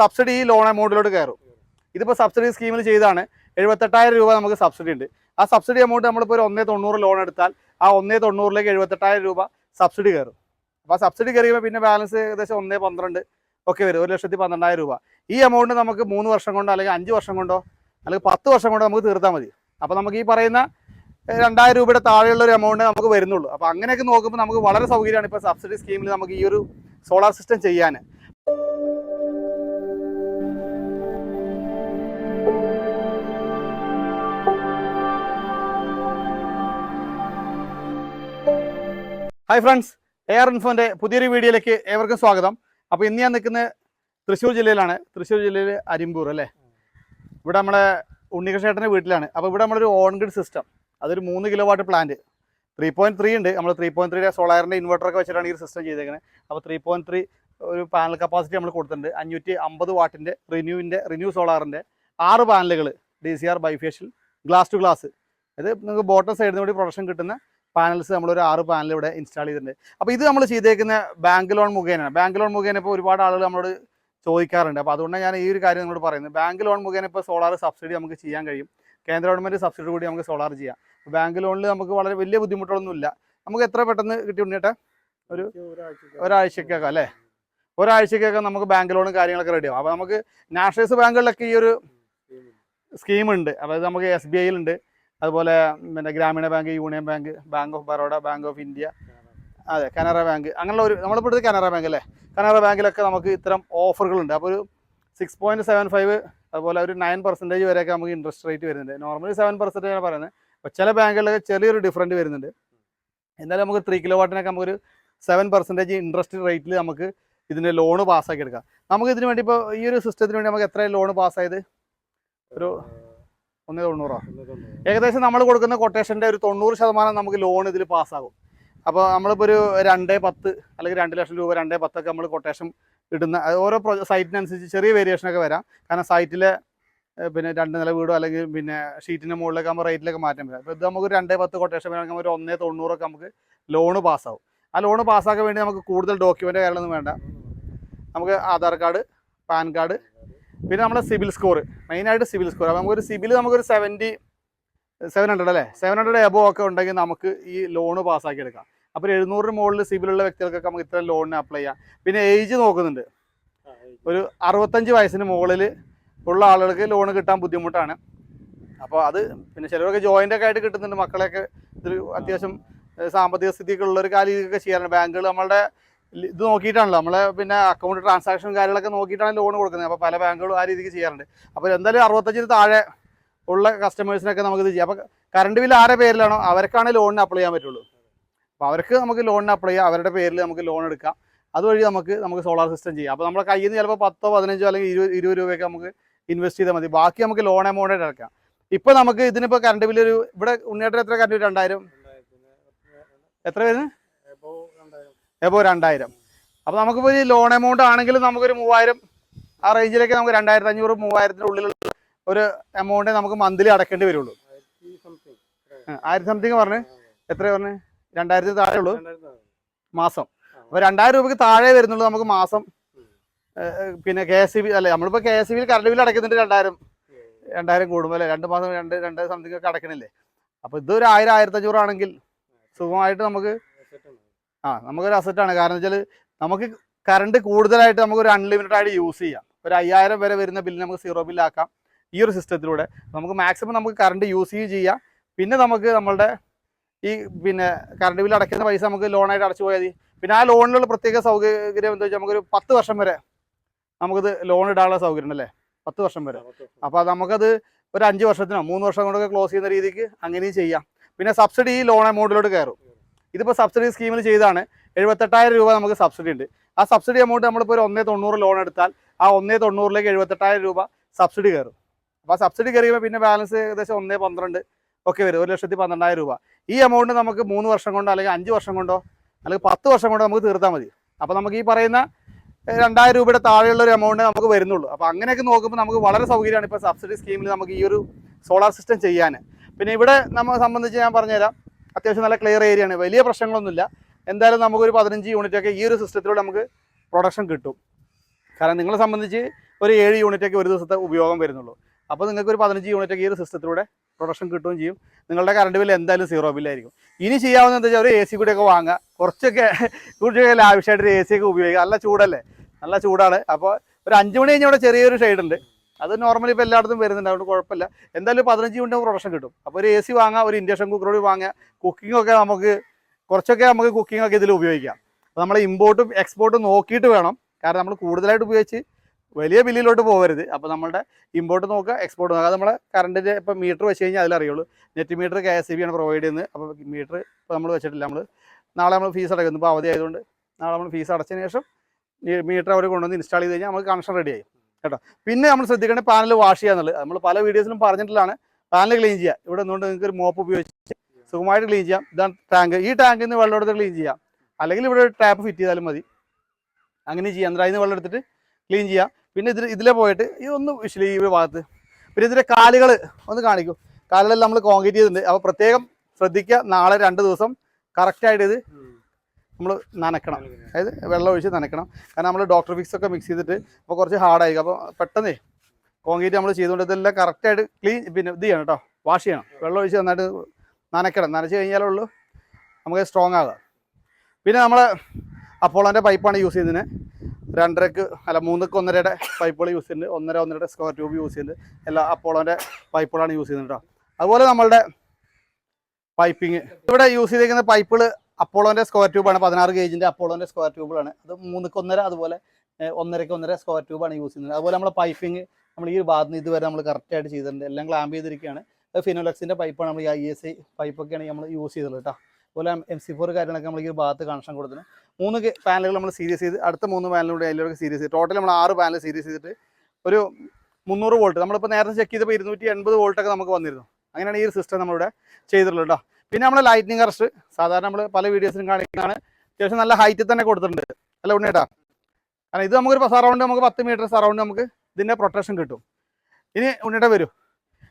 Subsidy ഈ loan എമൗണ്ടിലോട്ട് കയറും. ഇതിപ്പോൾ സബ്സിഡി സ്കീമിൽ ചെയ്താണ് എഴുപത്തെട്ടായിരം രൂപ നമുക്ക് സബ്സിഡി ഉണ്ട്. ആ സബ്സിഡി എമൗണ്ട് നമ്മളിപ്പോൾ ഒരു ഒന്നേ തൊണ്ണൂറ് ലോൺ എടുത്താൽ ആ ഒന്നേ തൊണ്ണൂറിലേക്ക് എഴുപത്തെട്ടായിരം രൂപ സബ്സിഡി കയറും. അപ്പോൾ ആ സബ്സിഡി കയറിയുമ്പോൾ പിന്നെ ബാലൻസ് ഏകദേശം ഒന്നേ പന്ത്രണ്ട് ഒക്കെ വരും. ഒരു ലക്ഷത്തി പന്ത്രണ്ടായിരം രൂപ. ഈ എമൗണ്ട് നമുക്ക് മൂന്ന് വർഷം കൊണ്ടോ അല്ലെങ്കിൽ അഞ്ച് വർഷം കൊണ്ടോ അല്ലെങ്കിൽ പത്ത് വർഷം കൊണ്ടോ നമുക്ക് തീർത്താൽ മതി. അപ്പോൾ നമുക്ക് ഈ പറയുന്ന രണ്ടായിരം രൂപയുടെ താഴെയുള്ള ഒരു എമൗണ്ട് നമുക്ക് വരുന്നുള്ളൂ. അപ്പോൾ അങ്ങനെയൊക്കെ നോക്കുമ്പോൾ നമുക്ക് വളരെ സൗകര്യമാണ് ഇപ്പോൾ സബ്സിഡി സ്കീമിൽ നമുക്ക് ഈ ഒരു സോളാർ സിസ്റ്റം ചെയ്യാൻ ഹായ് ഫ്രണ്ട്സ് എ ആർ ഇൻഫോന്റെ പുതിയൊരു വീഡിയോയിലേക്ക് ഏവർക്കും സ്വാഗതം. അപ്പോൾ ഇന്ന് ഞാൻ നിൽക്കുന്നത് തൃശ്ശൂർ ജില്ലയിലാണ്. തൃശ്ശൂർ ജില്ലയിൽ അരിമ്പൂർ അല്ലേ? ഇവിടെ നമ്മുടെ ഉണ്ണികൃഷ്ണേട്ടന്റെ വീട്ടിലാണ്. അപ്പോൾ ഇവിടെ നമ്മളൊരു ഓൺ ഗ്രിഡ് സിസ്റ്റം അതൊരു മൂന്ന് kilo watt plant three point three ഉണ്ട്. നമ്മൾ ത്രീ പോയിന്റ് ത്രീയുടെ സോളാറിന്റെ ഇൻവെർട്ടറൊക്കെ വെച്ചിട്ടാണ് ഈ സിസ്റ്റം ചെയ്തേക്കുന്നത് അപ്പോൾ ത്രീ പോയിന്റ് ത്രീ ഒരു പാനൽ കപ്പാസിറ്റി നമ്മൾ കൊടുത്തിട്ടുണ്ട്. അഞ്ഞൂറ്റി അമ്പത് വാട്ടിന്റെ റിന്യൂവിന്റെ റിന്യൂ സോളാറിന്റെ ആറ് പാനലുകൾ D C R bifacial glass to glass ഇത് നിങ്ങൾക്ക് ബോട്ടം സൈഡിൽ നിന്ന് കൂടി പ്രൊഡക്ഷൻ കിട്ടുന്ന പാനൽസ് നമ്മൾ ഒരു ആറ് പാനൽ ഇവിടെ ഇൻസ്റ്റാൾ ചെയ്തിട്ടുണ്ട്. അപ്പോൾ ഇത് നമ്മൾ ചെയ്തേക്കുന്ന ബാങ്ക് ലോൺ മുഖേനയാണ്. ബാങ്ക് ലോൺ മുഖേന ഇപ്പോൾ ഒരുപാട് ആളുകൾ നമ്മളോട് ചോദിക്കാറുണ്ട്. അപ്പോൾ അതുകൊണ്ടാണ് ഞാൻ ഈ ഒരു കാര്യം നിങ്ങളോട് പറയുന്നത്. ബാങ്ക് ലോൺ മുഖേന ഇപ്പോൾ സോളാർ സബ്സിഡി നമുക്ക് ചെയ്യാൻ കഴിയും. കേന്ദ്ര ഗവൺമെന്റ് സബ്സിഡി കൂടി നമുക്ക് സോളാർ ചെയ്യാം. ബാങ്ക് ലോണിൽ നമുക്ക് വളരെ വലിയ ബുദ്ധിമുട്ടുകളൊന്നുമില്ല നമുക്ക് എത്ര പെട്ടെന്ന് കിട്ടി ഉണ്ണിയേട്ടാ ഒരു ഒരാഴ്ചക്കൊക്കെ അല്ലേ? ഒരാഴ്ചക്കൊക്കെ നമുക്ക് ബാങ്ക് ലോണും കാര്യങ്ങളൊക്കെ റെഡിയാവും അപ്പോൾ നമുക്ക് നാഷണലൈസ് ബാങ്കുകളിലൊക്കെ ഈ ഒരു സ്കീമുണ്ട്. അതായത് നമുക്ക് എസ് ബി ഐയിലുണ്ട് അതുപോലെ പിന്നെ Grameena bank union bank bank of Baroda bank of India അതെ കനറ ബാങ്ക്. അങ്ങനെയുള്ള ഒരു നമ്മളിപ്പോൾ എടുത്ത് കനറ ബാങ്ക് അല്ലേ? കനറ ബാങ്കിലൊക്കെ നമുക്ക് ഇത്തരം ഓഫറുകളുണ്ട്. അപ്പോൾ ഒരു സിക്സ് പോയിന്റ് സെവൻ ഫൈവ് അതുപോലെ ഒരു നയൻ പെർസെന്റേജ് വരെയൊക്കെ നമുക്ക് ഇൻട്രസ്റ്റ് റേറ്റ് വരുന്നുണ്ട്. നോർമലി സെവൻ പെർസെന്റേജ് ആണ് പറയുന്നത്. അപ്പോൾ ചില ബാങ്കുകളിലൊക്കെ ചെറിയൊരു ഡിഫറന്റ് വരുന്നുണ്ട്. എന്നാലും നമുക്ക് ത്രീ കിലോ വാട്ടിനൊക്കെ നമുക്കൊരു സെവൻ പെർസെന്റേജ് ഇൻട്രസ്റ്റ് റേറ്റിൽ നമുക്ക് ഇതിന്റെ ലോണ് പാസ്സാക്കി എടുക്കാം. നമുക്ക് ഇതിന് വേണ്ടി ഇപ്പോൾ ഈ ഒരു സിസ്റ്റത്തിന് വേണ്ടി നമുക്ക് എത്ര ലോണ് പാസ്സായത് ഒരു ഒന്നേ തൊണ്ണൂറോ. ഏകദേശം നമ്മൾ കൊടുക്കുന്ന കൊട്ടേഷന്റെ ഒരു തൊണ്ണൂറ് ശതമാനം നമുക്ക് ലോൺ ഇതിൽ പാസ്സാകും അപ്പോൾ നമ്മളിപ്പോൾ ഒരു രണ്ടേ പത്ത് അല്ലെങ്കിൽ രണ്ട് ലക്ഷം രൂപ രണ്ടേ പത്തൊക്കെ നമ്മൾ കൊട്ടേഷൻ ഇടുന്ന ഓരോ പ്രൊ സൈറ്റിനനുസരിച്ച് ചെറിയ വേരിയേഷനൊക്കെ വരാം. കാരണം സൈറ്റിലെ പിന്നെ രണ്ട് നില വീടോ അല്ലെങ്കിൽ പിന്നെ ഷീറ്റിന്റെ മുകളിലൊക്കെ ആകുമ്പോൾ റേറ്റിലൊക്കെ മാറ്റം വരാം. അപ്പോൾ ഇത് നമുക്ക് രണ്ടേ പത്ത് കൊട്ടേഷൻ വേണമെങ്കിൽ ഒരു ഒന്നേ തൊണ്ണൂറൊക്കെ നമുക്ക് ലോണ് പാസ്സാവും ആ ലോണ് പാസ്സാക്കാൻ വേണ്ടി നമുക്ക് കൂടുതൽ ഡോക്യുമെന്റ് കാര്യങ്ങളൊന്നും വേണ്ട. നമുക്ക് ആധാർ കാർഡ് പാൻ കാർഡ് പിന്നെ നമ്മുടെ സിബിൽ സ്കോർ മെയിനായിട്ട് സിബിൽ സ്കോർ. അപ്പോൾ നമുക്കൊരു സിബിൽ നമുക്കൊരു സെവന്റി സെവൻ ഹൺഡ്രഡ് അല്ലേ? സെവൻ ഹൺഡ്രഡ് എബോ ഒക്കെ ഉണ്ടെങ്കിൽ നമുക്ക് ഈ ലോണ് പാസ്സാക്കി എടുക്കാം അപ്പോൾ എഴുന്നൂറിന് മുകളിൽ സിബിലുള്ള വ്യക്തികൾക്കൊക്കെ നമുക്ക് ഇത്രയും ലോണിന് അപ്ലൈ ചെയ്യാം. പിന്നെ ഏജ് നോക്കുന്നുണ്ട്. ഒരു അറുപത്തഞ്ച് വയസ്സിന് മുകളിൽ ഉള്ള ആളുകൾക്ക് ലോൺ കിട്ടാൻ ബുദ്ധിമുട്ടാണ്. അപ്പോൾ അത് പിന്നെ ചിലരൊക്കെ ജോയിന്റ് ഒക്കെ ആയിട്ട് കിട്ടുന്നുണ്ട്. മക്കളെയൊക്കെ ഇതിൽ അത്യാവശ്യം സാമ്പത്തിക സ്ഥിതിയൊക്കെ ഉള്ളൊരു കാര്യമൊക്കെ ചെയ്യാറുണ്ട്. ബാങ്കുകൾ നമ്മളുടെ ഇത് നോക്കിയിട്ടാണല്ലോ. നമ്മളെ പിന്നെ അക്കൗണ്ട് ട്രാൻസാക്ഷൻ കാര്യങ്ങളൊക്കെ നോക്കിയിട്ടാണ് ലോൺ കൊടുക്കുന്നത്. അപ്പോൾ പല ബാങ്കുകളും ആ രീതിക്ക് ചെയ്യാറുണ്ട്. അപ്പോൾ എന്തായാലും അറുപത്തഞ്ചിന് താഴെ ഉള്ള കസ്റ്റമേഴ്സിനൊക്കെ നമുക്കിത് ചെയ്യാം. അപ്പോൾ കറണ്ട് ബില്ല് ആരുടെ പേരിലാണോ? അവർക്കാണ് ലോണിന് അപ്ലൈ ചെയ്യാൻ പറ്റുള്ളൂ. അപ്പോൾ അവർക്ക് നമുക്ക് ലോണിന് അപ്ലൈ ചെയ്യാം. അവരുടെ പേരിൽ നമുക്ക് ലോൺ എടുക്കാം. അതുവഴി നമുക്ക് നമുക്ക് സോളാർ സിസ്റ്റം ചെയ്യാം. അപ്പോൾ നമ്മുടെ കയ്യിൽ നിന്ന് ചിലപ്പോൾ പത്തോ പതിനഞ്ചോ അല്ലെങ്കിൽ ഇരുപത് ഇരുപത് രൂപയൊക്കെ നമുക്ക് ഇൻവെസ്റ്റ് ചെയ്താൽ മതി. ബാക്കി നമുക്ക് ലോൺ എമൗണ്ട് എടുക്കാം ഇപ്പോൾ നമുക്ക് ഇതിനിപ്പോൾ കറണ്ട് ബില്ല് ഒരു ഇവിടെ ഉണ്ണിയേട്ടൻ എത്ര കറണ്ട് ബില്ല് രണ്ടായിരം. എത്ര വരുന്നത് എപ്പോൾ രണ്ടായിരം. അപ്പോൾ നമുക്കിപ്പോൾ ഈ ലോൺ എമൗണ്ട് ആണെങ്കിൽ നമുക്കൊരു മൂവായിരം ആ റേഞ്ചിലേക്ക് നമുക്ക് രണ്ടായിരത്തി അഞ്ഞൂറ് മൂവായിരത്തിന്റെ ഉള്ളിലുള്ള ഒരു എമൗണ്ടേ നമുക്ക് മന്ത്ലി അടക്കേണ്ടി വരുള്ളൂ. ആയിരത്തി സംതിങ് പറഞ്ഞ്? എത്ര പറഞ്ഞ്? രണ്ടായിരത്തി താഴെ ഉള്ളൂ. മാസം. അപ്പോൾ രണ്ടായിരം രൂപയ്ക്ക് താഴെ വരുന്നുള്ളൂ നമുക്ക് മാസം. പിന്നെ കെ എസ് സി ബി അല്ലേ നമ്മളിപ്പോൾ കെ എസ് സി ബിയിൽ കറണ്ട് ബില്ല് അടയ്ക്കുന്നുണ്ട് രണ്ടായിരം. രണ്ടായിരം കൂടുമ്പോൾ അല്ലേ? രണ്ട് മാസം രണ്ട് രണ്ട് സംതിങ് ഒക്കെ അടക്കണില്ലേ? അപ്പോൾ ഇതൊരു ആയിരം ആയിരത്തഞ്ഞൂറാണെങ്കിൽ സുഖമായിട്ട് നമുക്ക് ആ നമുക്കൊരു അസറ്റാണ് കാരണം വെച്ചാൽ നമുക്ക് കറണ്ട് കൂടുതലായിട്ട് നമുക്കൊരു അൺലിമിറ്റഡ് ആയിട്ട് യൂസ് ചെയ്യാം. ഒരു അയ്യായിരം വരെ വരുന്ന ബില്ല് നമുക്ക് സീറോ ബില്ലാക്കാം ഈ ഒരു സിസ്റ്റത്തിലൂടെ നമുക്ക് മാക്സിമം നമുക്ക് കറണ്ട് യൂസ് ചെയ്യാം പിന്നെ നമുക്ക് നമ്മളുടെ ഈ പിന്നെ കറണ്ട് ബില്ല് അടയ്ക്കുന്ന പൈസ നമുക്ക് ലോണായിട്ട് അടച്ചു പോയാൽ പിന്നെ ആ ലോണിലുള്ള പ്രത്യേക സൗകര്യം എന്താ വെച്ചാൽ നമുക്കൊരു പത്ത് വർഷം വരെ നമുക്കിത് ലോൺ ഇടാനുള്ള സൗകര്യം ഉണ്ടല്ലേ? പത്ത് വർഷം വരെ. അപ്പോൾ നമുക്കത് ഒരു അഞ്ച് വർഷത്തിനോ മൂന്ന് വർഷം കൊണ്ടൊക്കെ ക്ലോസ് ചെയ്യുന്ന രീതിക്ക് അങ്ങനെയും ചെയ്യാം. പിന്നെ സബ്സിഡി ഈ ലോൺ എമൗണ്ടിലോട്ട് കയറും. ഇതിപ്പോൾ സബ്സിഡി സ്കീമിൽ ചെയ്താണ് എഴുപത്തെട്ടായിരം രൂപ നമുക്ക് സബ്സിഡി ഉണ്ട്. ആ സബ്സിഡി എമൗണ്ട് നമ്മളിപ്പോൾ ഒരു ഒന്നേ തൊണ്ണൂറ് ലോൺ എടുത്താൽ ആ ഒന്നേ തൊണ്ണൂറിലേക്ക് എഴുപത്തെട്ടായിരം രൂപ സബ്സിഡി കയറും. അപ്പോൾ ആ സബ്സിഡി കയറിയുമ്പോൾ പിന്നെ ബാലൻസ് ഏകദേശം ഒന്നേ പന്ത്രണ്ട് ഒക്കെ വരും. ഒരു ലക്ഷത്തി പന്ത്രണ്ടായിരം രൂപ. ഈ എമൗണ്ട് നമുക്ക് മൂന്ന് വർഷം കൊണ്ടോ അല്ലെങ്കിൽ അഞ്ച് വർഷം കൊണ്ടോ അല്ലെങ്കിൽ പത്ത് വർഷം കൊണ്ടോ നമുക്ക് തീർത്താൽ മതി. അപ്പോൾ നമുക്ക് ഈ പറയുന്ന രണ്ടായിരം രൂപയുടെ താഴെയുള്ള ഒരു എമൗണ്ട് നമുക്ക് വരുന്നുള്ളൂ. അപ്പോൾ അങ്ങനെയൊക്കെ നോക്കുമ്പോൾ നമുക്ക് വളരെ സൗകര്യമാണ് ഇപ്പോൾ സബ്സിഡി സ്കീമിൽ നമുക്ക് ഈ ഒരു സോളാർ സിസ്റ്റം ചെയ്യാൻ പിന്നെ ഇവിടെ നമ്മളെ സംബന്ധിച്ച് ഞാൻ പറഞ്ഞുതരാം. അത്യാവശ്യം നല്ല ക്ലിയർ ഏരിയ ആണ്. വലിയ പ്രശ്നങ്ങളൊന്നുമില്ല. എന്തായാലും നമുക്കൊരു പതിനഞ്ച് യൂണിറ്റ് ഒക്കെ ഈ ഒരു സിസ്റ്റത്തിലൂടെ നമുക്ക് പ്രൊഡക്ഷൻ കിട്ടും. കാരണം നിങ്ങളെ സംബന്ധിച്ച് ഒരു ഏഴ് യൂണിറ്റ് ഒക്കെ ഒരു ദിവസത്തെ ഉപയോഗം വരുന്നുള്ളൂ. അപ്പോൾ നിങ്ങൾക്ക് ഒരു പതിനഞ്ച് യൂണിറ്റ് ഒക്കെ ഈ ഒരു സിസ്റ്റത്തിലൂടെ പ്രൊഡക്ഷൻ കിട്ടുകയും ചെയ്യും. നിങ്ങളുടെ കറണ്ട് ബില്ല് എന്തായാലും സീറോ ബില്ലായിരിക്കും ഇനി ചെയ്യാവുന്ന എന്താ വെച്ചാൽ ഒരു എ സി കൂടിയൊക്കെ വാങ്ങുക. കുറച്ചൊക്കെ കുറച്ചൊക്കെ ലാവിഷായിട്ട് ഒരു എ സി ഒക്കെ ഉപയോഗിക്കുക. നല്ല ചൂടല്ലേ? നല്ല ചൂടാണ്. അപ്പോൾ ഒരു അഞ്ച് മണി കഴിഞ്ഞാൽ ഇവിടെ ചെറിയൊരു ഷെയ്ഡ് ഉണ്ട്. അത് നോർമലി ഇപ്പോൾ എല്ലായിടത്തും വരുന്നുണ്ട്. അതുകൊണ്ട് കുഴപ്പമില്ല. എന്തായാലും പതിനഞ്ച് യൂണിറ്റ് പ്രൊഡക്ഷൻ കിട്ടും. അപ്പോൾ ഒരു എ സി വാങ്ങാം ഒരു ഇൻഡക്ഷൻ കുക്കറോട് വാങ്ങുക. കുക്കിംഗ് ഒക്കെ നമുക്ക് കുറച്ചൊക്കെ നമുക്ക് കുക്കിംഗ് ഒക്കെ ഇതിൽ ഉപയോഗിക്കാം. അപ്പോൾ നമ്മൾ ഇമ്പോർട്ടും എക്സ്പോർട്ടും നോക്കിയിട്ട് വേണം. കാരണം നമ്മൾ കൂടുതലായിട്ട് ഉപയോഗിച്ച് വലിയ ബില്ലിലോട്ട് പോകരുത്. അപ്പോൾ നമ്മുടെ ഇമ്പോർട്ട് നോക്കുക എക്സ്പോർട്ട് നോക്കുക. നമ്മളെ കറണ്ടിന്റെ ഇപ്പോൾ മീറ്റർ വെച്ച് കഴിഞ്ഞാൽ അതിലറിയുള്ളൂ net meter K S B ആണ് പ്രൊവൈഡ് ചെയ്യുന്നത്. അപ്പോൾ മീറ്റർ ഇപ്പോൾ നമ്മൾ വെച്ചിട്ടില്ല. നമ്മൾ നാളെ നമ്മൾ ഫീസ് അടയ്ക്കുന്നു. ഇപ്പോൾ അവധി ആയതുകൊണ്ട് നാളെ നമ്മൾ ഫീസ് അടച്ചതിന് ശേഷം മീറ്റർ അവർ കൊണ്ടുവന്ന് ഇൻസ്റ്റാൾ ചെയ്ത് കഴിഞ്ഞാൽ നമുക്ക് കണക്ഷൻ റെഡി ആയി. കേട്ടോ. പിന്നെ നമ്മൾ ശ്രദ്ധിക്കേണ്ട പാനൽ വാഷ് ചെയ്യുക എന്നുള്ളത്. നമ്മൾ പല വീഡിയോസിലും പറഞ്ഞിട്ടുള്ളതാണ്. പാനൽ ക്ലീൻ ചെയ്യുക. ഇവിടെ നിന്നുകൊണ്ട് നിങ്ങൾക്ക് ഒരു മോപ്പ് ഉപയോഗിച്ച് സുഖമായിട്ട് ക്ലീൻ ചെയ്യാം. ഇതാണ് ടാങ്ക് ഈ ടാങ്കിൽ നിന്ന് വെള്ളം എടുത്ത് ക്ലീൻ ചെയ്യാം. അല്ലെങ്കിൽ ഇവിടെ ഒരു ടാപ്പ് ഫിറ്റ് ചെയ്താലും മതി. അങ്ങനെ ചെയ്യാം. എന്നിട്ട് വെള്ളം എടുത്തിട്ട് ക്ലീൻ ചെയ്യാം. പിന്നെ ഇതിൽ ഇതിലെ പോയിട്ട് ഈ ഒന്ന് വിഷലി ഈ ഭാഗത്ത്. പിന്നെ ഇതിന്റെ കാലുകൾ ഒന്ന് കാണിക്കൂ. കാലുകളെല്ലാം നമ്മൾ കോൺക്രീറ്റ് ചെയ്തിട്ടുണ്ട്. അപ്പോൾ പ്രത്യേകം ശ്രദ്ധിക്കുക. നാളെ രണ്ട് ദിവസം കറക്റ്റായിട്ട് ഇത് നമ്മൾ നനക്കണം. അതായത് വെള്ളം ഒഴിച്ച് നനക്കണം കാരണം നമ്മൾ ഡോക്ടർ ഫിക്സ് ഒക്കെ മിക്സ് ചെയ്തിട്ട് അപ്പോൾ കുറച്ച് ഹാർഡായി അപ്പോൾ പെട്ടെന്നേ കോൺക്രീറ്റ് നമ്മൾ ചെയ്തുകൊണ്ട് ഇതെല്ലാം കറക്റ്റായിട്ട് ക്ലീൻ പിന്നെ ഇത് ചെയ്യണം കേട്ടോ വാഷ് ചെയ്യണം. വെള്ളം ഒഴിച്ച് നന്നായിട്ട് നനയ്ക്കണം. നനച്ച് കഴിഞ്ഞാലേ ഉള്ളൂ നമുക്ക് സ്ട്രോങ് ആകാം പിന്നെ നമ്മൾ അപ്പോളോന്റെ പൈപ്പാണ് യൂസ് ചെയ്യുന്നത്. രണ്ടരക്ക് അല്ല മൂന്നക്ക് ഒന്നരയുടെ പൈപ്പുകൾ യൂസ് ചെയ്യുന്നുണ്ട്. ഒന്നര ഒന്നരയുടെ സ്ക്വയർ ട്യൂബ് യൂസ് ചെയ്യുന്നുണ്ട്. എല്ലാ അപ്പോളോന്റെ പൈപ്പുകളാണ് യൂസ് ചെയ്യുന്നത് കേട്ടോ അതുപോലെ നമ്മളുടെ പൈപ്പിങ് ഇവിടെ യൂസ് ചെയ്തിരിക്കുന്ന പൈപ്പുകൾ അപ്പോളോന്റെ സ്ക്വയർ ട്യൂബാണ് പതിനാറ് ഗേജിന്റെ അപ്പോളോന്റെ സ്ക്വയർ ട്യൂബുകളാണ് അത് മൂന്നക്ക് ഒന്നര അതുപോലെ ഒന്നരക്ക് ഒന്നര സ്ക്വയർ ട്യൂബാണ് യൂസ് ചെയ്യുന്നത്. അതുപോലെ നമ്മൾ പൈപ്പിംഗ് നമ്മൾ ഈ ഭാഗത്ത് നിന്ന് ഇതുവരെ നമ്മൾ കറക്റ്റായിട്ട് ചെയ്തിട്ടുണ്ട്. എല്ലാം ക്ലാമ്പ് ചെയ്തിരിക്കുകയാണ്. അത് ഫിനോലക്സിന്റെ പൈപ്പാണ് നമ്മൾ ഈ ഐ എസ് ഐ പൈപ്പൊക്കെയാണ് നമ്മൾ യൂസ് ചെയ്തത് കേട്ടോ. അതുപോലെ എം സി ഫോർ കാര്യങ്ങളൊക്കെ നമ്മൾ ഈ ഒരു ഭാഗത്ത് കണക്ഷൻ കൊടുത്തിട്ടുണ്ട്. മൂന്ന് പാനലുകൾ നമ്മൾ സീരീസ് ചെയ്ത് അടുത്ത മൂന്ന് പാനലിലൂടെ അതിലൂടെ സീരീസ് ചെയ്ത്. ടോട്ടൽ നമ്മൾ ആറ് പാനൽ സീരീസ് ചെയ്തിട്ട് ഒരു മുന്നൂറ് വോൾട്ട് നമ്മളിപ്പോൾ നേരത്തെ ചെക്ക് ചെയ്തപ്പോൾ ഇരുന്നൂറ്റി എൺപത് വോൾട്ടൊക്കെ നമുക്ക് വന്നിരുന്നു. അങ്ങനെയാണ് ഈ ഒരു സിസ്റ്റം നമ്മളിവിടെ ചെയ്തിട്ടുള്ളത് കേട്ടോ. പിന്നെ നമ്മൾ ലൈറ്റിനിങ് അറസ്റ്റ് സാധാരണ നമ്മൾ പല വീഡിയോസിലും കാണിക്കുന്നതാണ്. അത്യാവശ്യം നല്ല ഹൈറ്റിൽ തന്നെ കൊടുത്തിട്ടുണ്ട്. അല്ല ഉണ്ണേട്ടാ കാരണം ഇത് നമുക്കൊരു സറൗണ്ട് നമുക്ക് പത്ത് മീറ്റർ സറൗണ്ട് നമുക്ക് ഇതിന്റെ പ്രൊട്ടക്ഷൻ കിട്ടും. ഇനി ഉണ്ണിയേട്ട വരൂ.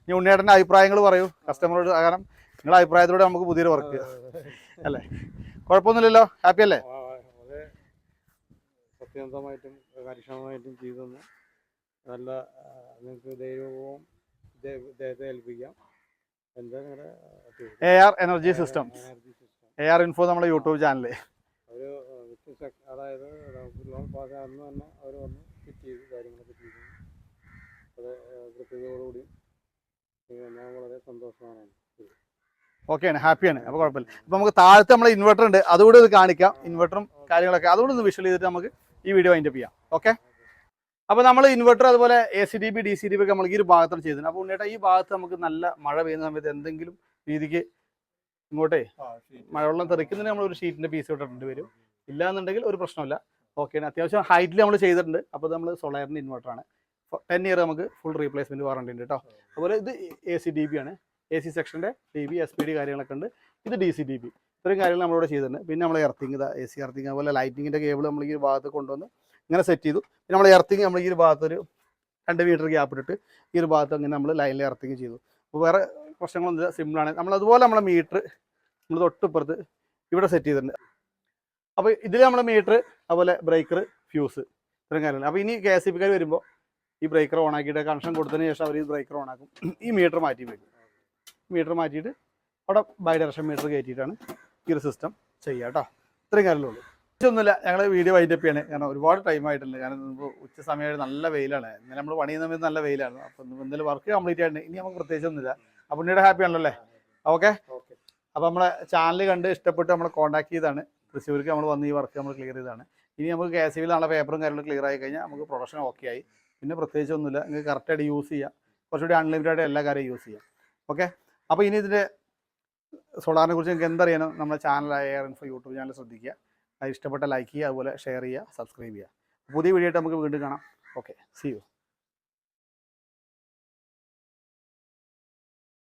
ഇനി ഉണ്ണിയേട്ടന്റെ അഭിപ്രായങ്ങൾ പറയൂ. കസ്റ്റമറോട് കാരണം നിങ്ങളുടെ അഭിപ്രായത്തിലൂടെ നമുക്ക് പുതിയൊരു വർക്ക് അല്ലേ? കുഴപ്പമൊന്നുമില്ലല്ലോ? ഹാപ്പി അല്ലേ? സത്യസന്ധമായിട്ടും കാര്യക്ഷമമായിട്ടും ചെയ്തു നല്ല നിങ്ങൾക്ക് ദൈവവും ഏൽപ്പിക്കാം. A R energy systems. System. A R info നമ്മുടെ യൂട്യൂബ് ചാനൽ. അതായത് നമുക്ക് ലോൺ പാസ് അന്ന് തന്നെ അവർ വന്ന് ഫിറ്റ് ചെയ്ത് കാര്യങ്ങളൊക്കെ ചെയ്തു. അത് കൃത്യതയോടുകൂടി ഞാൻ വളരെ സന്തോഷമാണ്. ഓക്കെയാണ് ഹാപ്പിയാണ് അപ്പോൾ കുഴപ്പമില്ല. അപ്പോൾ നമുക്ക് താഴത്തെ നമ്മളെ ഇൻവെർട്ടർ ഉണ്ട്. അതുകൂടി ഇത് കാണിക്കാം. ഇൻവെർട്ടറും കാര്യങ്ങളൊക്കെ. അതുകൊണ്ട് ഒന്ന് വിഷ്വൽ ചെയ്തിട്ട് നമുക്ക് ഈ വീഡിയോ അതിന്റെ ചെയ്യാം. ഓക്കെ അപ്പോൾ നമ്മൾ ഇൻവെർട്ടർ അതുപോലെ A C D B D C D B ഒക്കെ നമ്മൾ ഈ ഒരു ഭാഗത്താണ് ചെയ്തിട്ടുണ്ട് അപ്പോൾ ഉണ്ണേട്ടാ ഈ ഭാഗത്ത് നമുക്ക് നല്ല മഴ പെയ്യുന്ന സമയത്ത് എന്തെങ്കിലും രീതിക്ക് ഇങ്ങോട്ടേ മഴവെള്ളം തെറിക്കുന്നതിന് നമ്മൾ ഒരു ഷീറ്റിന്റെ പീസ് ഇട്ടിട്ടുണ്ട് വരും. ഇല്ലാന്നുണ്ടെങ്കിൽ ഒരു പ്രശ്നമില്ല ഓക്കെയാണ് അത്യാവശ്യം ഹൈറ്റിൽ നമ്മൾ ചെയ്തിട്ടുണ്ട്. അപ്പോൾ നമ്മൾ സോളാറിന്റെ ഇൻവെർട്ടറാണ് ടെൻ ഇയർ നമുക്ക് ഫുൾ റീപ്ലേസ്മെന്റ് വാറണ്ടി ഉണ്ട് കേട്ടോ അതുപോലെ ഇത് എ സി ഡി ബി ആണ്. എ സി സെക്ഷന്റെ D B S P D കാര്യങ്ങളൊക്കെ ഉണ്ട്. ഇത് ഡി സി ഡി ബി ഇത്രയും കാര്യങ്ങൾ നമ്മളിവിടെ ചെയ്തിട്ടുണ്ട്. പിന്നെ നമ്മൾ എർത്തിങ് ഇതാ എ സി എർത്തിങ് അതുപോലെ ലൈറ്റിങ്ങിന്റെ കേബിൾ നമ്മൾ ഈ ഒരു ഭാഗത്ത് കൊണ്ടുവന്ന് ഇങ്ങനെ സെറ്റ് ചെയ്തു. പിന്നെ നമ്മൾ എർത്തിങ് നമ്മൾ ഈ ഒരു ഭാഗത്തൊരു രണ്ട് മീറ്റർ ഗ്യാപ്പ് ഇട്ടിട്ട് ഈ ഒരു ഭാഗത്ത് അങ്ങനെ നമ്മൾ ലൈനിൽ എർത്തിങ് ചെയ്തു. അപ്പോൾ വേറെ പ്രശ്നങ്ങളൊന്നുമില്ല സിമ്പിളാണ് നമ്മൾ അതുപോലെ നമ്മളെ മീറ്റർ നമ്മൾ തൊട്ടിപ്പുറത്ത് ഇവിടെ സെറ്റ് ചെയ്തിട്ടുണ്ട്. അപ്പോൾ ഇതിൽ നമ്മൾ മീറ്റർ അതുപോലെ ബ്രേക്കർ ഫ്യൂസ് ഇത്രയും കാര്യങ്ങൾ അപ്പോൾ ഇനി കെ എസ് സി പിക്കാർ വരുമ്പോൾ ഈ ബ്രേക്കർ ഓൺ ആക്കിയിട്ട് കണക്ഷൻ കൊടുത്തതിന് ശേഷം അവർ ഈ ബ്രേക്കർ ഓൺ ആക്കും. ഈ മീറ്റർ മാറ്റി വയ്ക്കും മീറ്റർ മാറ്റിയിട്ട് അവിടെ ബൈ ഡയറക്ഷൻ മീറ്റർ കയറ്റിയിട്ടാണ് ഈ ഒരു സിസ്റ്റം ചെയ്യുക കേട്ടോ. ഇത്രയും കാര്യങ്ങളുള്ളൂ ഒന്നുമില്ല ഞങ്ങൾ വീഡിയോ വൈൻഡപ്പ് ചെയ്യണേ. കാരണം ഒരുപാട് ടൈം ആയിട്ടുണ്ട്. കാരണം ഇപ്പോൾ ഉച്ച സമയമായിട്ട് നല്ല വെയിലാണ്. ഇന്നലെ നമ്മൾ പണി ചെയ്യുന്ന സമയത്ത് നല്ല വെയിലാണ് അപ്പോൾ എന്തെങ്കിലും വർക്ക് കംപ്ലീറ്റ് ആയിട്ടുണ്ട്. ഇനി നമുക്ക് പ്രത്യേകിച്ചൊന്നുമില്ല അപ്പൊ ഉണ്ണിയുടെ ഹാപ്പി ആണല്ലോ അല്ലേ? ഓക്കെ അപ്പം നമ്മളെ ചാനൽ കണ്ട് ഇഷ്ടപ്പെട്ട് നമ്മളെ കോൺടാക്ട് ചെയ്താണ് തൃശ്ശൂർക്ക് നമ്മൾ വന്ന് ഈ വർക്ക് നമ്മൾ ക്ലിയർ ചെയ്താണ് ഇനി നമുക്ക് കെ എസ് നാളെ പേപ്പറും കാര്യങ്ങളും ക്ലിയർ ആയി കഴിഞ്ഞാൽ നമുക്ക് പ്രൊഡക്ഷൻ ഓക്കെ ആയി. പിന്നെ പ്രത്യേകിച്ച് ഒന്നുമില്ല. നിങ്ങൾക്ക് കറക്റ്റായിട്ട് യൂസ് ചെയ്യാം. കുറച്ചുകൂടി അൺലിമിറ്റഡ് ആയിട്ട് എല്ലാ കാര്യവും യൂസ് ചെയ്യാം. ഓക്കെ അപ്പോൾ ഇനി ഇതിന്റെ സോളാറിനെ കുറിച്ച് നിങ്ങൾക്ക് എന്തറിയണം? നമ്മുടെ ചാനലായ എയർ ഇൻഫോ യൂട്യൂബ് ചാനൽ ശ്രദ്ധിക്കുക. ഇഷ്ടപ്പെട്ട ലൈക്ക് ചെയ്യുക അതുപോലെ ഷെയർ ചെയ്യുക സബ്സ്ക്രൈബ് ചെയ്യുക. പുതിയ വീഡിയോ ആയിട്ട് നമുക്ക് വീണ്ടും കാണാം. Okay C U